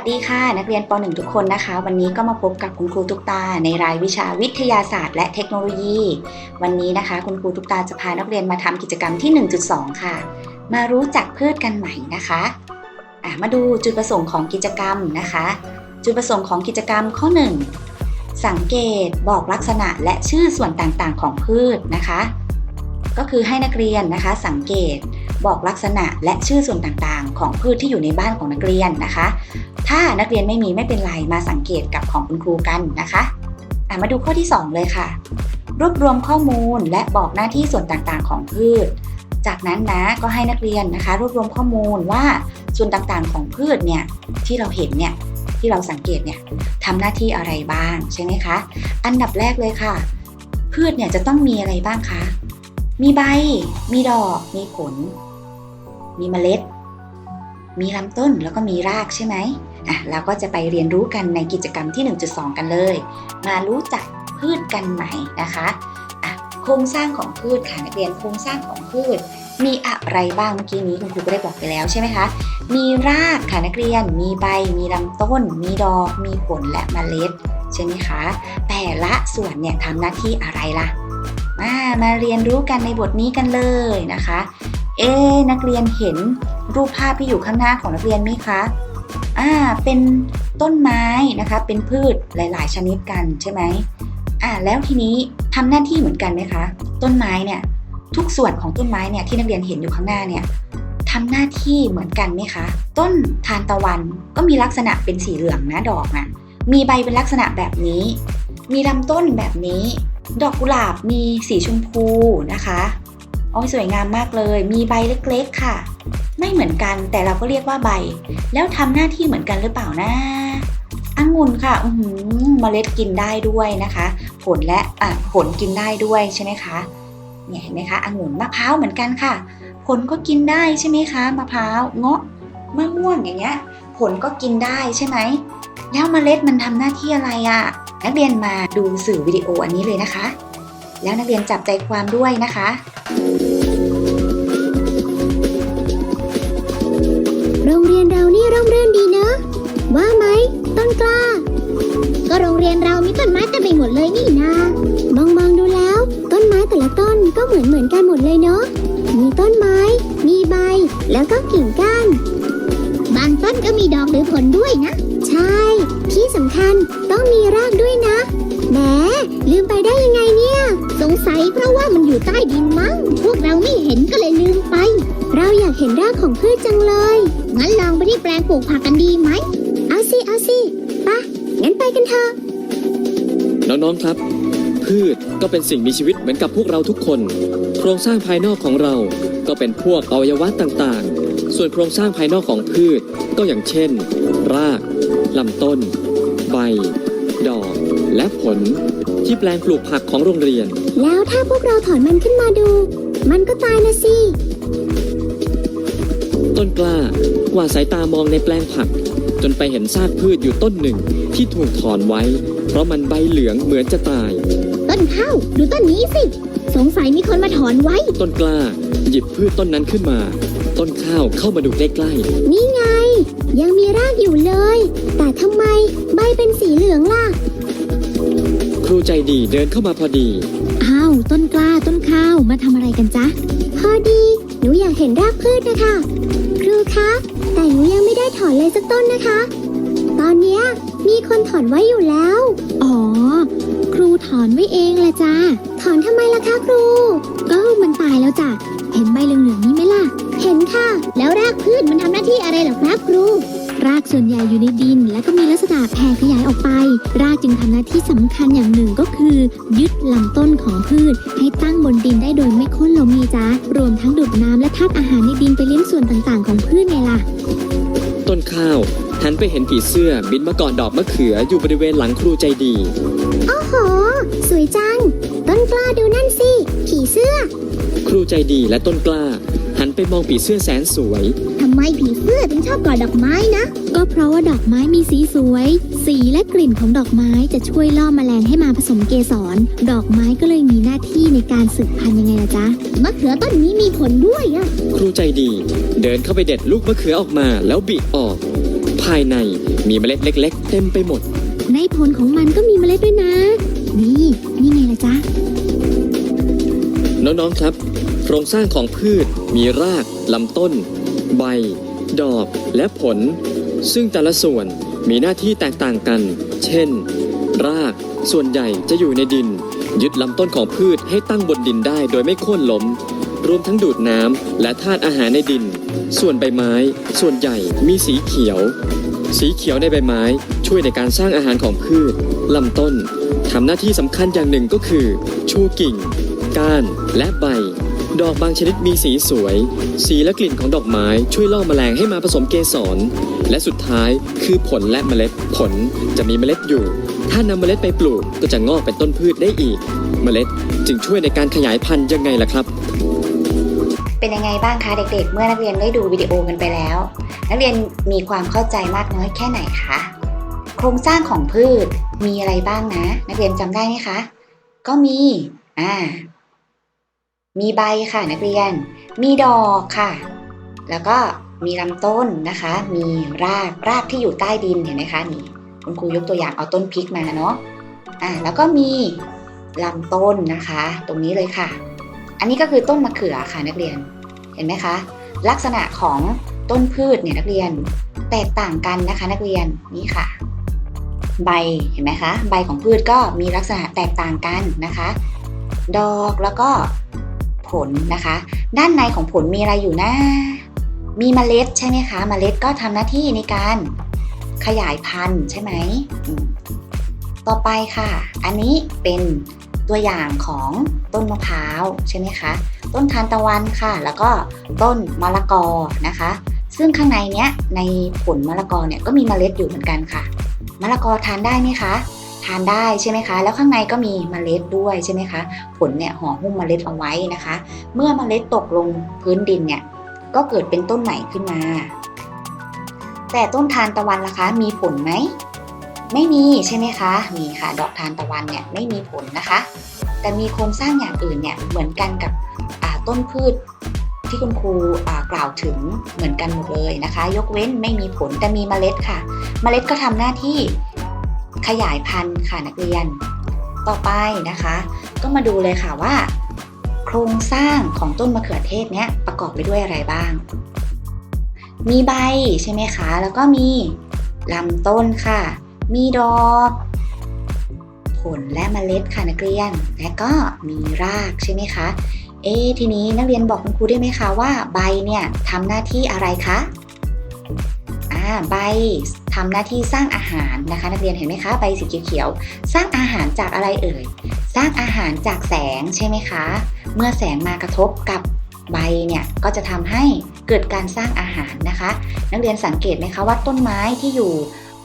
สดีค่ะ นักเรียนป .1 ทุกคนนะคะ วันนี้ก็มาพบกับคุณครูตุ๊กตา ในรายวิชาวิทยาศาสตร์ และเทคโนโลยี วันนี้นะคะ คุณครูตุ๊กตาจะพานักเรียนมาทำกิจกรรมที่ 1.2 ค่ะ มารู้จักพืชกันใหม่นะคะะมาดูจุดประสงค์ของกิจกรรมนะคะ จุดประสงค์ของกิจกรรมข้อ 1 สังเกตบอกลักษณะและชื่อส่วนต่างๆ ของพืชนะคะ ก็คือให้นักเรียนนะคะ สังเกตบอกลักษณะและชื่อส่วนต่างๆ ของพืชที่อยู่ในบ้านของนักเรียนนะคะ ถ้านักเรียนไม่มีไม่เป็นไรมาสังเกตกับของคุณครูกันนะคะมาดูข้อที่ 2 เลยค่ะ รวบรวมข้อมูลและบอกหน้าที่ส่วนต่างๆ ของพืช จากนั้นนะก็ให้นักเรียนนะคะ รวบรวมข้อมูลว่าส่วนต่างๆของพืชเนี่ยที่เราเห็นเนี่ยที่เราสังเกตเนี่ยทำหน้าที่อะไรบ้างใช่ไหมคะ อันดับแรกเลยค่ะ พืชเนี่ยจะต้องมีอะไรบ้างคะ มีใบ มีดอก มีผล มีเมล็ด มีลำต้นแล้วก็มีรากใช่ไหม อะเราก็จะไปเรียนรู้กันในกิจกรรมที่ 1.2 กันเลย มารู้จักพืชกันใหม่นะคะอะโครงสร้างของพืชค่ะนักเรียนโครงสร้างของพืช มีอะไรบ้างเมื่อกี้นี้คุณครูก็ได้บอกไปแล้วใช่ไหมคะ มีรากค่ะนักเรียน มีใบ มีลำต้น มีดอก มีผลและเมล็ดใช่ไหมคะ แต่ละส่วนเนี่ยทำหน้าที่อะไรล่ะ มามาเรียนรู้กันในบทนี้กันเลยนะคะ เอ๊นักเรียนเห็นรูปภาพที่อยู่ข้างหน้าของนักเรียนไหมคะ อ่าเป็นต้นไม้นะคะ เป็นพืชหลาย ๆ ชนิดกันใช่ไหมอ่าแล้วทีนี้ทำหน้าที่เหมือนกันไหมคะ ต้นไม้เนี่ยทุกส่วนของต้นไม้เนี่ยที่นักเรียนเห็นอยู่ข้างหน้าเนี่ยทำหน้าที่เหมือนกันไหมคะ ต้นทานตะวันก็มีลักษณะเป็นสีเหลืองนะดอกนะมีใบเป็นลักษณะแบบนี้ มีลำต้นแบบนี้ ดอกกุหลาบมีสีชมพูนะคะ โอ้ยสวยงามมากเลย มีใบเล็กๆค่ะ ไม่เหมือนกันแต่เราก็เรียกว่าใบ แล้วทำหน้าที่เหมือนกันหรือเปล่านะองุ่นค่ะอือหือเมล็ดกินได้ด้วยนะคะ ผลและอะผลกินได้ด้วยใช่ไหมคะเนี่ยเห็นไหมคะองุ่นมะพร้าวเหมือนกันค่ะ ผลก็กินได้ใช่ไหมคะมะพร้าวเงาะมะม่วงอย่างเงี้ย ผลก็กินได้ใช่ไหมแล้วเมล็ดมันทำหน้าที่อะไรอะ่ะ นักเรียนมาดูสื่อวิดีโออันนี้เลยนะคะ แล้วนักเรียนจับใจความด้วยนะคะ ไปหมดเลยนี่นามองมองดูแล้ว ต้นไม้แต่ละต้นก็เหมือนเหมือนกันหมดเลยเนาะ มีต้นไม้ มีใบ แล้วก็กิ่งก้าน บางต้นก็มีดอกหรือผลด้วยนะ ใช่ ที่สำคัญต้องมีรากด้วยนะ แหม ลืมไปได้ยังไงเนี่ย สงสัยเพราะว่ามันอยู่ใต้ดินมั้ง พวกเราไม่เห็นก็เลยลืมไป เราอยากเห็นรากของพืชจังเลย งั้นลองไปที่แปลงปลูกผักกันดีไหม เอาสิ เอาสิไปะงั้นไปกันเถอะ น้องๆครับ พืชก็เป็นสิ่งมีชีวิตเหมือนกับพวกเราทุกคน โครงสร้างภายนอกของเราก็เป็นพวกอวัยวะต่างๆ ส่วนโครงสร้างภายนอกของพืชก็อย่างเช่น รากลำต้น ใบ ดอก และผล ที่แปลงปลูกผักของโรงเรียน แล้วถ้าพวกเราถอนมันขึ้นมาดู มันก็ตายนะสิ ต้นกล้า กว่าดสายตามองในแปลงผัก จนไปเห็นซากพืชอยู่ต้นหนึ่งที่ถูกถอนไว้ เพราะมันใบเหลืองเหมือนจะตาย ต้นข้าวดูต้นนี้สิ สงสัยมีคนมาถอนไว้ ต้นกล้า หยิบพืชต้นนั้นขึ้นมา ต้นข้าวเข้ามาดูใกล้ๆนี่ไง ยังมีรากอยู่เลย แต่ทำไมใบเป็นสีเหลืองล่ะครูใจดีเดินเข้ามาพอดี อ้าว ต้นกล้าต้นข้าวมาทำอะไรกันจ๊ะ พอดี หนูอยากเห็นรากพืชนะคะ ครูคะ แต่หนูยังไม่ได้ถอนเลยสักต้นนะคะ ตอนเนี้ยมีคนถอนไว้อยู่แล้ว อ๋อ ครูถอนไว้เองละจ้าถอนทำไมล่ะคะครู ก็มันตายแล้วจ้ะ เห็นใบเหลืองๆนี่ไหมล่ะ เห็นค่ะ แล้วรากพืชมันทำหน้าที่อะไรหรอครับครู รากส่วนใหญ่อยู่ในดิน และก็มีลักษณะแผ่ขยายออกไป รากจึงทำหน้าที่สำคัญอย่างหนึ่งก็คือ ยึดลำต้นของพืช ให้ตั้งบนดินได้โดยไม่โค่นลงนี่จ้ารวมทั้งดูดน้ำและธาตุอาหารในดินไปเลี้ยงส่วนต่างๆ ของพืชไงล่ะ ต้นข้าวหันไปเห็นผีเสื้อบินมาเกาะดอกมะเขืออยู่บริเวณหลังครูใจดีโอ้โห สวยจัง ต้นกล้าดูนั่นสิ ผีเสื้อ ครูใจดีและต้นกล้า หันไปมองผีเสื้อแสนสวยทำไมผีเสื้อถึงชอบกอดดอกไม้นะ ก็เพราะว่าดอกไม้มีสีสวย สีและกลิ่นของดอกไม้จะช่วยล่อแมลงให้มาผสมเกสร ดอกไม้ก็เลยมีหน้าที่ในการสืบพันธุ์ยังไงล่ะจ๊ะ มะเขือต้นนี้มีผลด้วยอะครูใจดี เดินเข้าไปเด็ดลูกมะเขือออกมาแล้วบิออก ภายในมีเมล็ดเล็ก ๆ เต็มไปหมด ในผลของมันก็มีเมล็ดด้วยนะ นี่นี่ไงล่ะจ๊ะ น้องๆครับ โครงสร้างของพืช มีรากลำต้น ใบ ดอกและผล ซึ่งแต่ละส่วนมีหน้าที่แตกต่างกัน เช่น รากส่วนใหญ่จะอยู่ในดิน ยึดลำต้นของพืชให้ตั้งบนดินได้โดยไม่โค่นล้ม รวมทั้งดูดน้ำและธาตุอาหารในดิน ส่วนใบไม้ ส่วนใหญ่มีสีเขียว สีเขียวในใบไม้ช่วยในการสร้างอาหารของพืชลำต้นทำหน้าที่สำคัญอย่างหนึ่งก็คือ ชูกิ่ง ก้านและใบ ดอกบางชนิดมีสีสวย สีและกลิ่นของดอกไม้ช่วยล่อแมลงให้มาผสมเกสร และสุดท้ายคือผลและเมล็ด ผลจะมีเมล็ดอยู่ ถ้านำเมล็ดไปปลูกก็จะงอกเป็นต้นพืชได้อีก เมล็ดจึงช่วยในการขยายพันธุ์ยังไงล่ะครับ เป็นยังไงบ้างคะเด็กๆ เมื่อนักเรียนได้ดูวิดีโอกันไปแล้ว นักเรียนมีความเข้าใจมากน้อยแค่ไหนคะโครงสร้างของพืชมีอะไรบ้างนะ นักเรียนจำได้ไหมคะ ก็มีอ่า มีใบค่ะนักเรียน มีดอกค่ะ แล้วก็มีลำต้นนะคะ มีราก รากที่อยู่ใต้ดินเห็นไหมคะนี่ คุณครูยกตัวอย่างเอาต้นพริกมาเนาะ อ่า แล้วก็มีลำต้นนะคะ ตรงนี้เลยค่ะ อันนี้ก็คือต้นมะเขือค่ะนักเรียน เห็นไหมคะ ลักษณะของต้นพืชเนี่ยนักเรียนแตกต่างกันนะคะ นักเรียนนี่ค่ะ ใบเห็นไหมคะ ใบของพืชก็มีลักษณะแตกต่างกันนะคะ ดอกแล้วก็ ผลนะคะ ด้านในของผลมีอะไรอยู่นะ มีเมล็ดใช่ไหมคะ เมล็ดก็ทำหน้าที่ในการขยายพันธุ์ใช่ไหมอืมต่อไปค่ะ อันนี้เป็นตัวอย่างของต้นมะพร้าวใช่ไหมคะ ต้นทานตะวันค่ะ แล้วก็ต้นมะละกอนะคะ ซึ่งข้างในเนี้ยในผลมะละกอเนี่ยก็มีเมล็ดอยู่เหมือนกันค่ะ มะละกอทานได้ไหมคะ ทานได้ใช่ไหมคะ แล้วข้างในก็มีเมล็ดด้วยใช่ไหมคะ ผลเนี่ยห่อหุ้มเมล็ดเอาไว้นะคะ เมื่อเมล็ดตกลงพื้นดินเนี่ยก็เกิดเป็นต้นใหม่ขึ้นมา แต่ต้นทานตะวันล่ะคะ มีผลไหมไม่มีใช่ไหมคะ มีค่ะ ดอกทานตะวันเนี่ยไม่มีผลนะคะ แต่มีโครงสร้างอย่างอื่นเนี่ยเหมือนกันกับต้นพืชที่คุณครูกล่าวถึงเหมือนกันหมดเลยนะคะ ยกเว้นไม่มีผลแต่มีเมล็ดค่ะ เมล็ดก็ทำหน้าที่ ขยายพันธุ์ค่ะนักเรียน ต่อไปนะคะ ก็มาดูเลยค่ะว่า โครงสร้างของต้นมะเขือเทศเนี้ยประกอบไปด้วยอะไรบ้าง มีใบใช่ไหมคะ แล้วก็มีลำต้นค่ะ มีดอกผลและเมล็ดค่ะนักเรียน และก็มีรากใช่ไหมคะ เอ๊ทีนี้นักเรียนบอกคุณครูได้ไหมคะว่าใบเนี่ยทำหน้าที่อะไรคะอ่าใบ ทำหน้าที่สร้างอาหารนะคะ นักเรียนเห็นไหมคะใบสีเขียวๆสร้างอาหารจากอะไรเอ่ย สร้างอาหารจากแสงใช่ไหมคะ เมื่อแสงมากระทบกับใบเนี่ยก็จะทำให้เกิดการสร้างอาหารนะคะ นักเรียนสังเกตไหมคะว่าต้นไม้ที่อยู่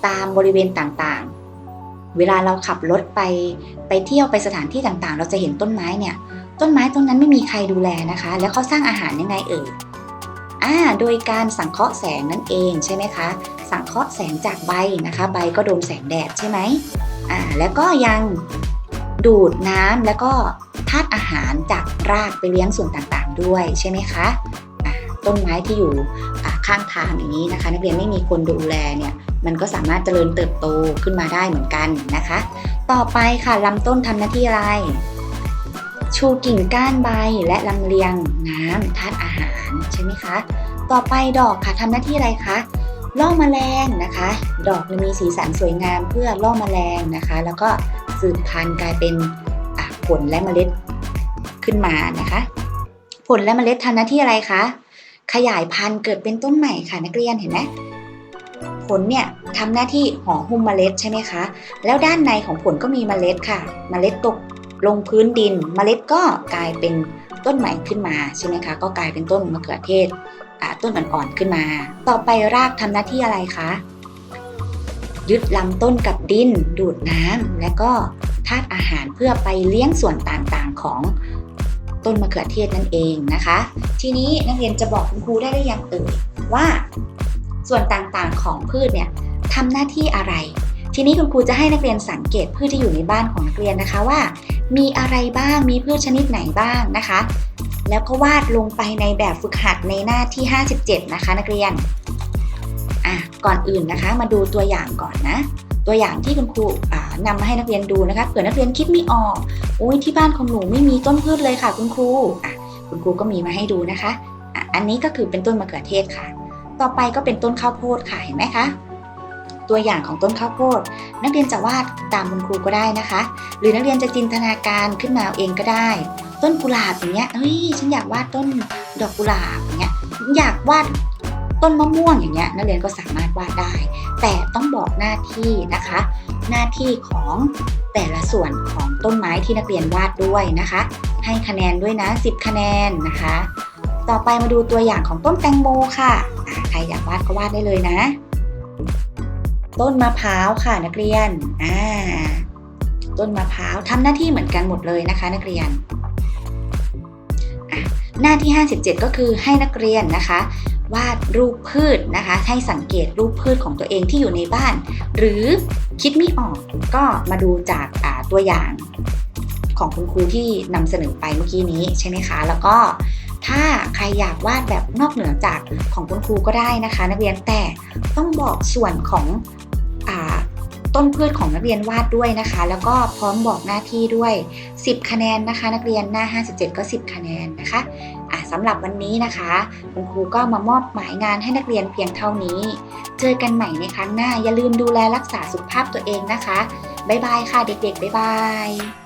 ตามบริเวณต่างๆ เวลาเราขับรถไปไปเที่ยวไปสถานที่ต่างๆ เราจะเห็นต้นไม้เนี่ยต้นไม้ต้นนั้นไม่มีใครดูแลนะคะ แล้วเขาสร้างอาหารยังไงเอ่ยอ่าโดยการสังเคราะห์แสงนั่นเองใช่ไหมคะ สังเคราะห์แสงจากใบนะคะ ใบก็โดนแสงแดดใช่ไหมอ่าแล้วก็ยังดูดน้ำแล้วก็ธาตุอาหารจากรากไปเลี้ยงส่วนต่างๆ ด้วยใช่ไหมคะต้นไม้ที่อยู่ข้างทางอย่างนี้นะคะ นักเรียนไม่มีคนดูแลเนี่ยมันก็สามารถเจริญเติบโตขึ้นมาได้เหมือนกันนะคะ ต่อไปค่ะลำต้นทำหน้าที่อะไร ชูกิ่งก้านใบและลำเลียงน้ำธาตุอาหารใช่ไหมคะ ต่อไปดอกค่ะทำหน้าที่อะไรคะ ล่อแมลงนะคะ ดอกมีสีสันสวยงามเพื่อล่อแมลงนะคะ แล้วก็สืบพันธุ์กลายเป็นผลและเมล็ดขึ้นมานะคะ ผลและเมล็ดทำหน้าที่อะไรคะขยายพันธุ์เกิดเป็นต้นใหม่ค่ะนักเรียนเห็นไหมผลเนี่ยทำหน้าที่ห่อหุ้มเมล็ดใช่ไหมคะ แล้วด้านในของผลก็มีเมล็ดค่ะ เมล็ดตกลงพื้นดิน เมล็ดก็กลายเป็น ต้นใหม่ขึ้นมาใช่ไหมคะ ก็กลายเป็นต้นมะเขือเทศต้นอ่อนๆขึ้นมา ต่อไปรากทำหน้าที่อะไรคะยึดลำต้นกับดิน ดูดน้ำและก็ธาตุอาหารเพื่อไปเลี้ยงส่วนต่างๆของต้นมะเขือเทศนั่นเองนะคะ ทีนี้นักเรียนจะบอกคุณครูได้หรือยังเอ่ยว่า ส่วนต่างๆของพืชเนี่ยทำหน้าที่อะไร ทีนี้คุณครูจะให้นักเรียนสังเกตพืชที่อยู่ในบ้านของนักเรียนนะคะว่า มีอะไรบ้างมีพืชชนิดไหนบ้างนะคะ แล้วก็วาดลงไปในแบบฝึกหัดในหน้าที่ 57 นะคะ นักเรียนอะก่อนอื่นนะคะ มาดูตัวอย่างก่อนนะตัวอย่างที่คุณครูนำมาให้นักเรียนดูนะคะเผื่อนักเรียนคิดไม่ออกอุ้ยที่บ้านของหนูไม่มีต้นพืชเลยค่ะ คุณครูอะคุณครูก็มีมาให้ดูนะคะ อันนี้ก็คือเป็นต้นมะเขือเทศค่ะ ต่อไปก็เป็นต้นข้าวโพดค่ะเห็นไหมคะ ตัวอย่างของต้นข้าวโพด นักเรียนจะวาดตามคุณครูก็ได้นะคะ หรือนักเรียนจะจินตนาการขึ้นมาเองก็ได้ ต้นกุหลาบอย่างเงี้ยเฮ้ยฉันอยากวาดต้นดอกกุหลาบอย่างเงี้ยอยากวาดต้นมะม่วงอย่างเงี้ยนักเรียนก็สามารถวาดได้ แต่ต้องบอกหน้าที่นะคะ หน้าที่ของแต่ละส่วนของต้นไม้ที่นักเรียนวาดด้วยนะคะ ให้คะแนนด้วยนะ 10 คะแนนนะคะ ต่อไปมาดูตัวอย่างของต้นแตงโมค่ะอะใครอยากวาดก็วาดได้เลยนะ ต้นมะพร้าวค่ะนักเรียน อ่า ต้นมะพร้าวทำหน้าที่เหมือนกันหมดเลยนะคะ นักเรียน หน้าที่ 57 ก็คือให้นักเรียนนะคะวาดรูปพืชนะคะ ให้สังเกตรูปพืชของตัวเองที่อยู่ในบ้าน หรือคิดไม่ออกก็มาดูจากาตัวอย่างของคุณครูที่นำเสนอไปเมื่อกี้นี้ใช่ไหมคะ แล้วก็ถ้าใครอยากวาดแบบนอกเหนือจากของคุณครูก็ได้นะคะ นักเรียนแต่ต้องบอกส่วนของ ต้นพืชของนักเรียนวาดด้วยนะคะ แล้วก็พร้อมบอกหน้าที่ด้วย 10 คะแนนนะคะ นักเรียนหน้า 57 ก็ 10 คะแนนนะคะอะสำหรับวันนี้นะคะคุณครูก็มามอบหมายงานให้นักเรียนเพียงเท่านี้ เจอกันใหม่ในครั้งหน้าอย่าลืมดูแลรักษาสุขภาพตัวเองนะคะบ๊ายบายค่ะเด็กๆบ๊ายบาย